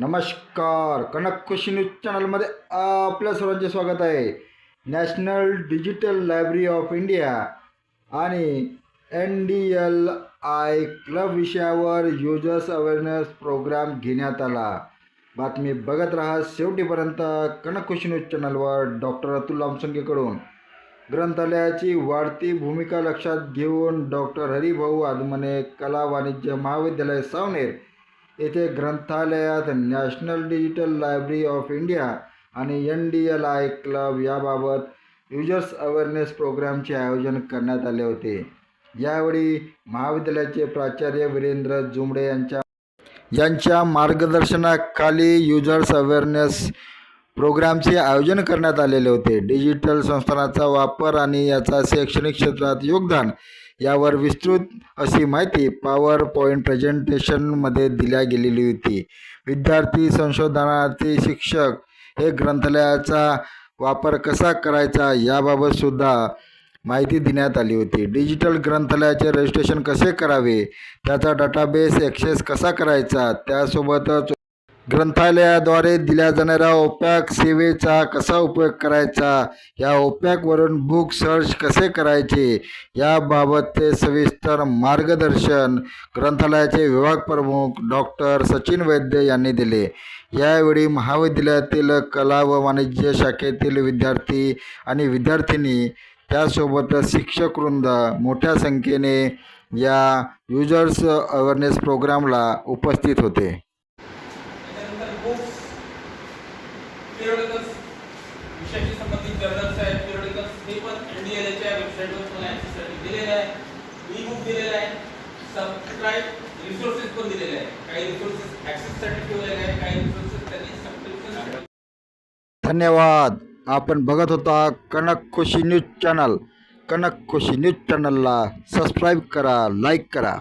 नमस्कार. कनक खुशी न्यूज चॅनलमध्ये आपल्या सर्वांचे स्वागत आहे. National digital library of India आणि N D L I club विषयावर युजर्स अवेअरनेस प्रोग्राम घेण्यात आला. बातमी बघत राहा शेवटीपर्यंत कनक खुशी न्यूज चॅनलवर डॉक्टर अतुल लामसंगेकडून ग्रंथालयाची वाढती भूमिका लक्षात घेऊन डॉक्टर हरिभाऊ आदमने कला वाणिज्य महाविद्यालय सावनेर येथे ग्रंथालयात national digital library of India आणि N D L I club याबाबत युजर्स अवेअरनेस प्रोग्रामचे आयोजन करण्यात आले होते. यावेळी महाविद्यालयाचे प्राचार्य वीरेंद्र जुमडे यांच्या यांच्या मार्गदर्शनाखाली युजर्स अवेअरनेस प्रोग्रामचे आयोजन करण्यात आलेले होते. डिजिटल संस्थानाचा वापर आणि याचा शैक्षणिक क्षेत्रात योगदान यावर विस्तृत अशी माहिती पॉवर पॉईंट प्रेझेंटेशनमध्ये दिल्या गेलेली होती. विद्यार्थी संशोधनार्थी शिक्षक हे ग्रंथालयाचा वापर कसा करायचा याबाबत सुद्धा माहिती देण्यात आली होती. डिजिटल ग्रंथालयाचे रजिस्ट्रेशन कसे करावे? त्याचा डाटाबेस ॲक्सेस कसा करायचा? त्यासोबतच ग्रंथालयाद्वारे दिल्या जाणाऱ्या ओपॅक सेवेचा कसा उपयोग करायचा? या ओपॅकवरून बुक सर्च कसे करायचे? याबाबतचे सविस्तर मार्गदर्शन ग्रंथालयाचे विभाग प्रमुख डॉक्टर सचिन वैद्य यांनी दिले. यावेळी महाविद्यालयातील कला व वाणिज्य शाखेतील विद्यार्थी आणि विद्यार्थिनी त्यासोबतच शिक्षकवृंद मोठ्या संख्येने या युजर्स अवेअरनेस प्रोग्रामला उपस्थित होते. पिरियडिकल्स विषयाशी संबंधित जर्नल्स आहेत पिरियडिकल्स हे पण एन डी एल एच्या वेबसाईटवर तुम्हाला ॲक्सेससाठी दिलेलं आहे. ई बुक दिलेलं आहे. सबस्क्राईब रिसोर्सेस पण दिलेले आहेत. काही रिसोर्सेस ॲक्सेससाठी ठेवलेले आहेत काही रिसोर्सेस त्यांनी सबस्क्रिप्शन धन्यवाद. आपण बघत होता Kanak Khushi news channel Kanak Khushi news चॅनलला सबस्क्राईब करा लाईक करा.